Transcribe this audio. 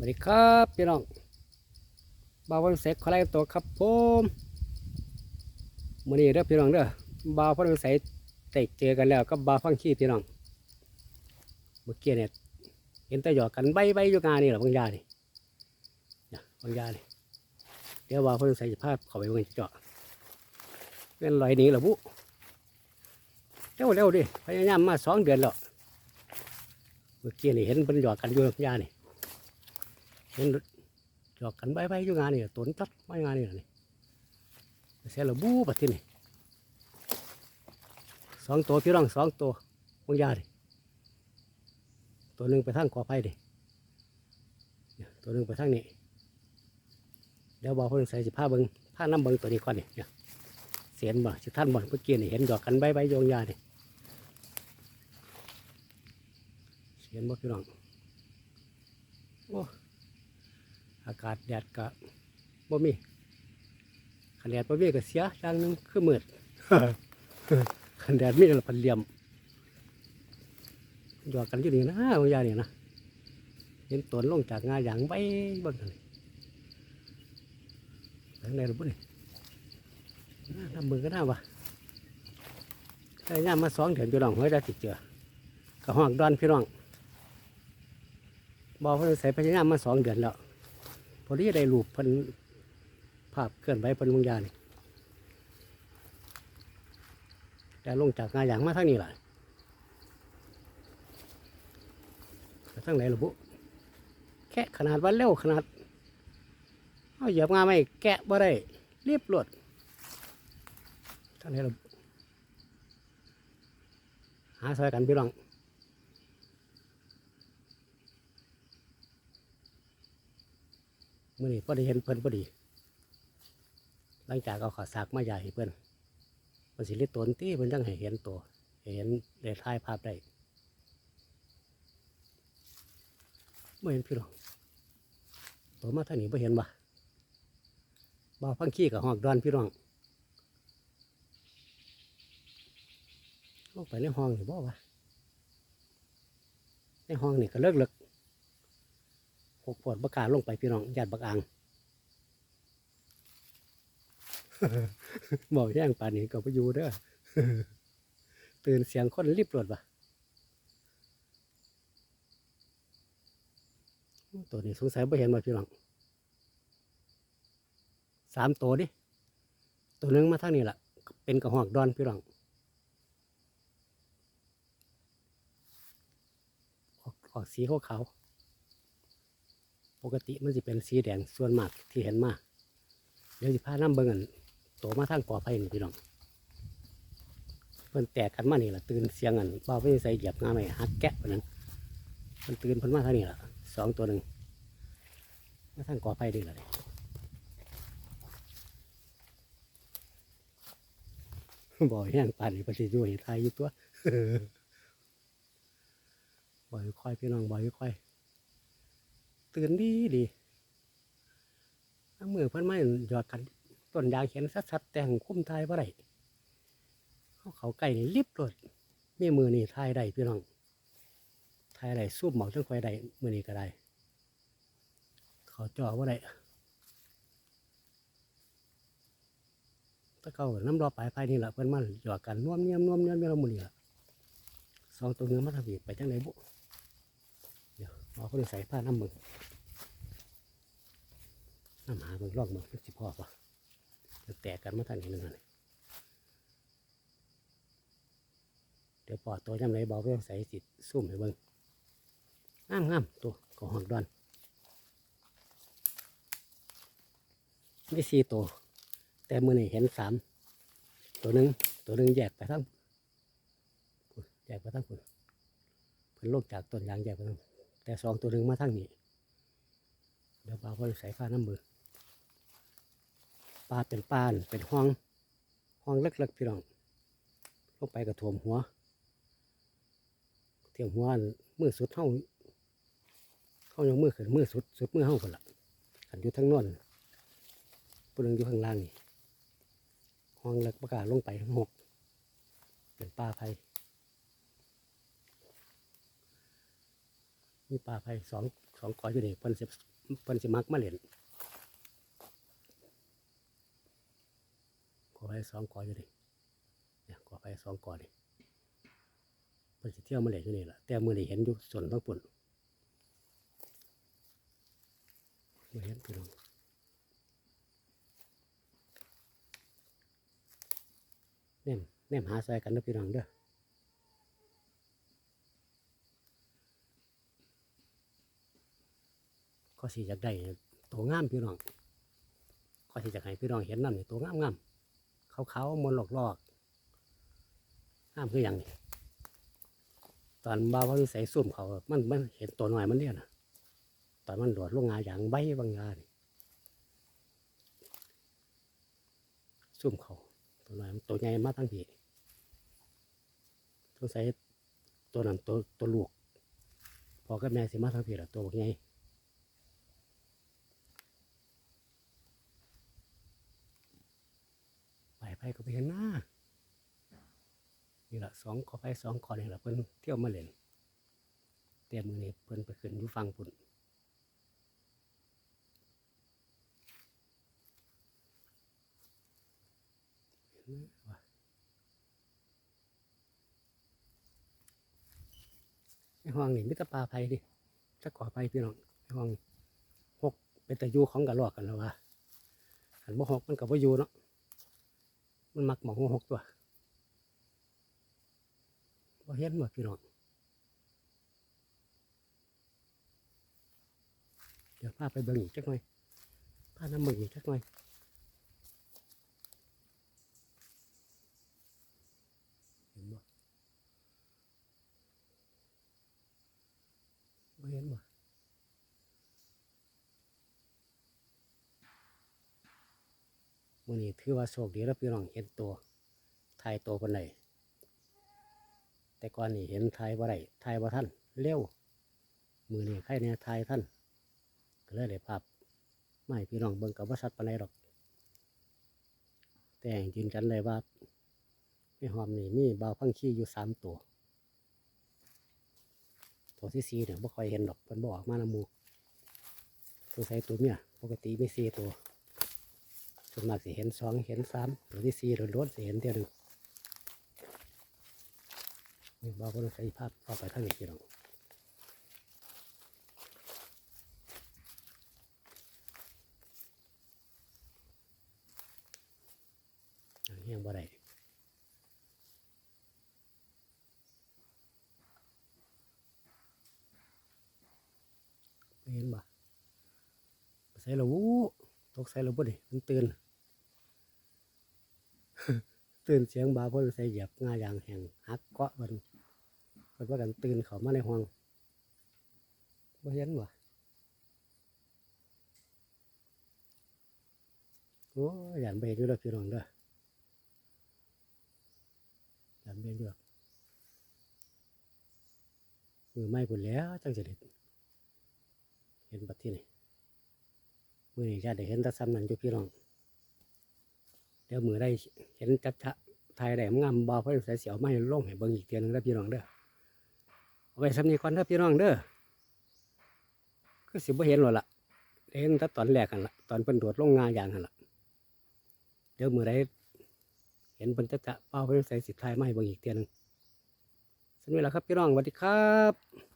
สวัสดีครับพี่น้องบ่าวพันเสกขอไล่ตัวครับผมมื่อนี้เด้อพี่น้องเด้อบ่าวพันเสกได้เจอกันแล้วกับบ่าวฟังขี้พี่น้องเมื่อกี้เนี่ยเห็นแต่หยอกกันใบใบอยู่งานนี่แหละบางยานี่นะบางยานี่เดี๋ยวบ่าวพันเสกจะพาเข้าไปเบิ่งเจาะเป็นรอยหนี้เหรอบุเร็วเร็วดิพยายามมาสองเดือนแล้วเมื่อกี้นี่เห็นเป็นหยอกกันอยู่บางยานี่ เห็นหยอกกันใบใบอยู่งานนี่ตุนตัดไม่งานนี่ล่ะนี่เสียระบูปัดที่นี่สองตัวพี่น้องสองตัววงยาดิตัวหนึ่งไปทางกอไผ่ดิตัวหนึ่งไปทางนี้เดี๋ยวบอกเพิ่นใส่สิผ้าเบิงผ้าน้ำเบิงตัวนี้ก่อนนี่เนี่ยเสียนบ่สิท่านบ่เมื่อกี้นี่เห็นหยอกกันใบใบยงยาดิเสียนบ่พี่น้องโอ้ อากาศแดดก็บ่มีขันแดดบ่มีก็เสียอย่างหนึงคือมืดขันแดดมีแล้วพันเหลี่ยมหยอกกันอยู่นี่นะวิญญานี่นะเห็นตนลงจากงาอย่างใบเบิ่งกันทางไหนหรือบ่นี่น่าทำมือก็น่าวะได้ย่ามมาสองเดือนพี่น้องเฮ้ยได้ติดเจอกระห้องดอนพี่น้องบอกเพิ่นใส่พยายามมาสองเดือนแล้ว พอดีได้รูปเพิ่นภาพเคลื่อนไหวเพิ่นบางยานี่แต่ลงจากงานอย่างมาทางนี้แหละแต่ทางไหนล่ะบุแค่ขนาดว่าเร็วขนาดเอาเหยียบงาไม่แกะบ่ได้รีบรวดทางไหนล่ะบุหาซอยกันพี่น้อง มื่อนี้พอได้เห็นเพิ่นพอดี หลังจากเอาขอสากมาใหญ่เพิ่นเพิ่นสิเลิตนที่เพิ่นจังให้เห็นตัวเห็นได้ถ่ายภาพได้ไม่เห็นพี่หรอกตัวมาท่านี้ไม่เห็นบ่บ่าพังขี้กับหอกดอนพี่น้องลงไปในห้องนี่บ่วะในห้องนี่ก็เลิกเลิก กปวดประกล้าลงไปพี่น้องญาติบักอ่างบอกแย่งป่านนี้ก็ไปอยู่เด้อตื่นเสียงคนรีบรวดปะตัวนี้สงสัยไม่เห็นมาพี่น้องสามตัวดิตัวนึงมาทางนี้แหละเป็นกระหอกดอนพี่น้องออกออกสีขาวๆ ปกติมันจะเป็นสีแดงส่วนมากที่เห็นมาก เดี๋ยวสิพาน้ำเบิ่งอันโตมาทางกอไผ่นี่พี่น้องเพิ่นแตกกันมานี่ล่ะตื่นเสียงอันบ่าวเพิ่ใส่เหยียบงาไม่หักแกะปานนั้นเพิ่นตื่นเพิ่นมาทางนี้ล่ะสองตัวหนึ่งมาทางกอไผ่ดีล่ะบ่อยแห้งปานนี่เพิ่นสิอยู่ให้ทยอยู่ตัวบ่อยค่อยพี่น้องบ่อยค่อย ตื่นดีดีเมือเพิ่นไม่หยอดกันต้นยางเขียนสัดๆแต่งคุ้มทายบ่าได้เขาเขาใกล้นี่ลิบรถมีมือนี่ทายได้พี่น้องทายได้สูบหมอกจังคอยได้มือนี่ก็ได้ เขาจ่อบ่าได้ถ้าเขาน้ำรอปลายไฟนี่แหละเพิ่นมาหยอดกันน่วมเนียมน่วมเนียมเนียมมือนี่ละสองตัวเนื้อมาทำอีกไปจังไหนบุ เดี๋ยวหมอคนใส่ผ้าน้ำมือน้ำหาเบิ่งลอกเบิ่งมันสิพ่อปะแตกกันมาทางนี้นึงอันนี้เดี๋ยวปอดตัวยังไงเบาเพื่อใส่สิซุ่มให้เบิ่งงามงามตัวก็หอกดอนนี่สี่ตัว แต่มือนี่เห็นสามตัวหนึ่งตัวหนึ่งแยกไปทั้งพุ่นแยกไปทั้งคุณเพิ่นลงจากต้นยางแยกไปทั้ง แต่สองตัวหนึ่งมาทั้งนี้เดี๋ยวเบาเพื่อใส่ผ้าน้ำมือปลาเป็นปานเป็นห้องห้องเล็กๆพี่น้องลงไปกระถ่วมหัวเที่ยมหัวมือสุดเท่าเท่ายังมือขึ้นมือสุดสุดมือเท่าคนละขันอยู่ทั้งนอนปุ่นงอยู่ข้างล่างนี่ห้องเล็กประกล้าลงไปทั้งหกเป็นปลาไผ่ มีปลาไผ่สองสองกออยู่นี่เพิ่นสียเพิ่นสิมักมาเล่นกอไผ่สองกออยู่ดิเนี่ยกอไผ่สองกอนี่เพิ่นสิเที่ยวมาเล่นอยู่นี่แหละแต่มื้อนี้เห็นอยู่ส่วนบางปุ่นบ่เห็นพี่น้องแนมแนมหาซอยกันเด้อพี่น้องเด้อ ก็สิอยากได้ตัวงามพี่น้องก็สิอยากให้พี่น้องเห็นนั่นนี่ตัวงามงามขาวขาวๆมนหลอกลอกๆงามคืออย่างนี้ตอนบ่าวว่าใส่ซุ่มเขา มันมันเห็นตัวหน่อยมันเนี่ยนะตอนมันโดดลงงาอย่างใบบางงานี่ซุ่มเขาตัวหน่อยตัวใหญ่มาทั้งทีต้องใส่ตัวนั้นตัวตัวลูกพอกับแม่สิมาทั้งทีละตัวบักใหญ่ ไปไป ก็ไปเห็นหน้านี่แหละสองขอไปสองขอนี่แหละเพิ่นเที่ยวมาเล่นเตรียมมือนี้เพิ่นไปขึ้นอยู่ฟังปุ่นไอ้ห้องนี่มิตรปลาไผ่ดิจะก่อไผ่พี่น้องไอ้ห้องหกเป็นตะยูของกระลอกกันแล้ววะหันบ่หกมันกับว่ายูเนาะ มันมักหมองหกตัวบ่เห็นหมดพี่น้องเดี๋ยวพาไปเบิ่งอีกจักหน่อยพาน้ำมึงอีกจักหน่อยเห็นบ่บ่เห็นบ่ มื้อนี้ถือว่าโชคดีแล้วพี่น้องเห็นตัวทายตัวคนไหนแต่ก่อนนี่เห็นทายบ่ได้ทายบ่ทันเร็วมือนี้ใครเนี่ยทายท่านก็เลยได้ภาพไม่พี่น้องเบิ่งกับว่าสัตว์ปานใดดอก แต่ยืนกันเลยว่าไม่หอมนี่มีเบาพังขี้อยู่สามตัว ตัวที่สี่เนี่ยบ่ค่อยเห็นดอกมันบอกมานำหมูตัวใส่ตัวเมียปกติไม่สี่ตัว ส่วนมากสิเห็นสองเห็นสามตัวที่สี่โดนล้วนสิเห็นเดียวหนึ่งนี่บาวก็ต้องใส่ภาพเข้าไปทางนี้พี่น้องอันนี้ยังบ่ได้เห็นบ่ใส่ละวูตกใส่ละบ่ดิมันตื่น ตื่นเสียงบาเพราะใส่เหยียบงาอย่างแห้งหักเกาะมันเพิ่นว่ากันตื่นเขามาในห้องบ่เห็นบ่โอ้ยยันเห็นอยู่แล้วพี่น้องเด้อจำเป็นด้วยมือไม่ปุ่นแล้วจังจะเด็ดเห็นบัดที่นี่มือนี้จะได้เห็นแตะซ้ำนั่นอยู่พี่น้อง เดี๋ยวมือได้เห็นจัดชะไทยได้งามบอเพราะใส่เสียวไม่ล่งให้เบิ่งอีกเทียหนึงแล้พี่น้องเด้อเอาไว้สำนีก่อนเด้อพี่น้องเด้อคือสิบ่เห็นหรอละเห็นแต่ตอนแรกกันละตอนเป็นโดดลงงาอย่างกันละเดี๋ยวมือได้เห็นบรรจะจะเป้าไปใส่สิทายมาให้เบิ่งอีกเทียหนึงสวัสดีแล้วครับพี่น้องสวัสดีครับ